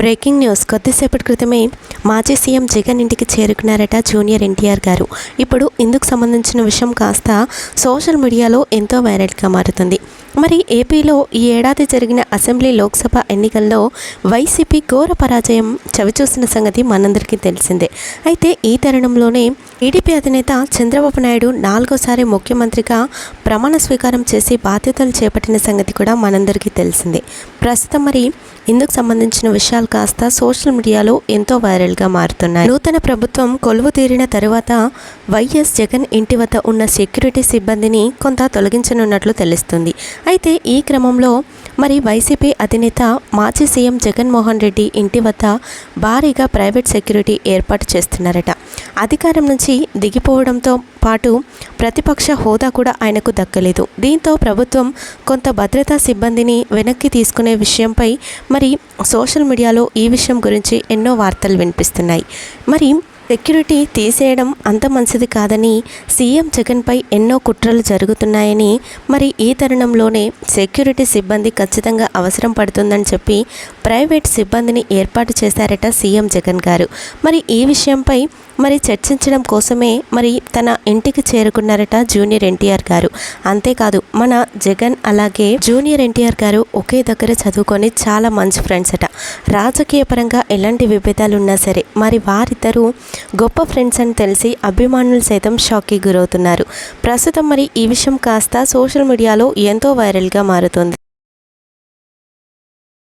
Breaking news. కొద్దిసేపటి క్రితమే మాజీ సీఎం జగన్ ఇంటికి చేరుకున్నారట జూనియర్ ఎన్టీఆర్ గారు. ఇప్పుడు ఇందుకు సంబంధించిన విషయం కాస్త సోషల్ మీడియాలో ఎంతో వైరల్గా మారుతుంది. మరి ఏపీలో ఈ ఏడాది జరిగిన అసెంబ్లీ లోక్సభ ఎన్నికల్లో వైసీపీ ఘోర పరాజయం చవిచూసిన సంగతి మనందరికీ తెలిసిందే. అయితే ఈ తరుణంలోనే టీడీపీ అధినేత చంద్రబాబు నాయుడు నాలుగోసారి ముఖ్యమంత్రిగా ప్రమాణ స్వీకారం చేసి బాధ్యతలు చేపట్టిన సంగతి కూడా మనందరికీ తెలిసిందే. ప్రస్తుతం మరి ఇందుకు సంబంధించిన విషయాలు కాస్త సోషల్ మీడియాలో ఎంతో వైరల్గా మారుతున్నాయి. నూతన ప్రభుత్వం కొలువు తీరిన తరువాత వైఎస్ జగన్ ఇంటి వద్ద ఉన్న సెక్యూరిటీ సిబ్బందిని కొంత తొలగించనున్నట్లు తెలుస్తుంది. అయితే ఈ క్రమంలో మరి వైసీపీ అధినేత మాజీ సీఎం జగన్మోహన్ రెడ్డి ఇంటి వద్ద భారీగా ప్రైవేట్ సెక్యూరిటీ ఏర్పాటు చేస్తున్నారట. అధికారం నుంచి దిగిపోవడంతో పాటు ప్రతిపక్ష హోదా కూడా ఆయనకు దక్కలేదు. దీంతో ప్రభుత్వం కొంత భద్రతా సిబ్బందిని వెనక్కి తీసుకునే విషయంపై మరి సోషల్ మీడియాలో ఈ విషయం గురించి ఎన్నో వార్తలు వినిపిస్తున్నాయి. మరి సెక్యూరిటీ తీసేయడం అంత మంచిది కాదని సీఎం జగన్పై ఎన్నో కుట్రలు జరుగుతున్నాయని మరి ఈ తరుణంలోనే సెక్యూరిటీ సిబ్బంది ఖచ్చితంగా అవసరం పడుతుందని చెప్పి ప్రైవేట్ సిబ్బందిని ఏర్పాటు చేశారట సీఎం జగన్ గారు. మరి ఈ విషయంపై మరి చర్చించడం కోసమే మరి తన ఇంటికి చేరుకున్నారట జూనియర్ ఎన్టీఆర్ గారు. అంతేకాదు మన జగన్ అలాగే జూనియర్ ఎన్టీఆర్ గారు ఒకే దగ్గర చదువుకొని చాలా మంచి ఫ్రెండ్స్ అట. రాజకీయ పరంగా ఎలాంటి విభేదాలు ఉన్నా సరే మరి వారిద్దరూ గొప్ప ఫ్రెండ్స్ అని తెలిసి అభిమానులు సైతం షాక్కి గురవుతున్నారు. ప్రస్తుతం మరి ఈ విషయం కాస్త సోషల్ మీడియాలో ఎంతో వైరల్గా మారుతుంది.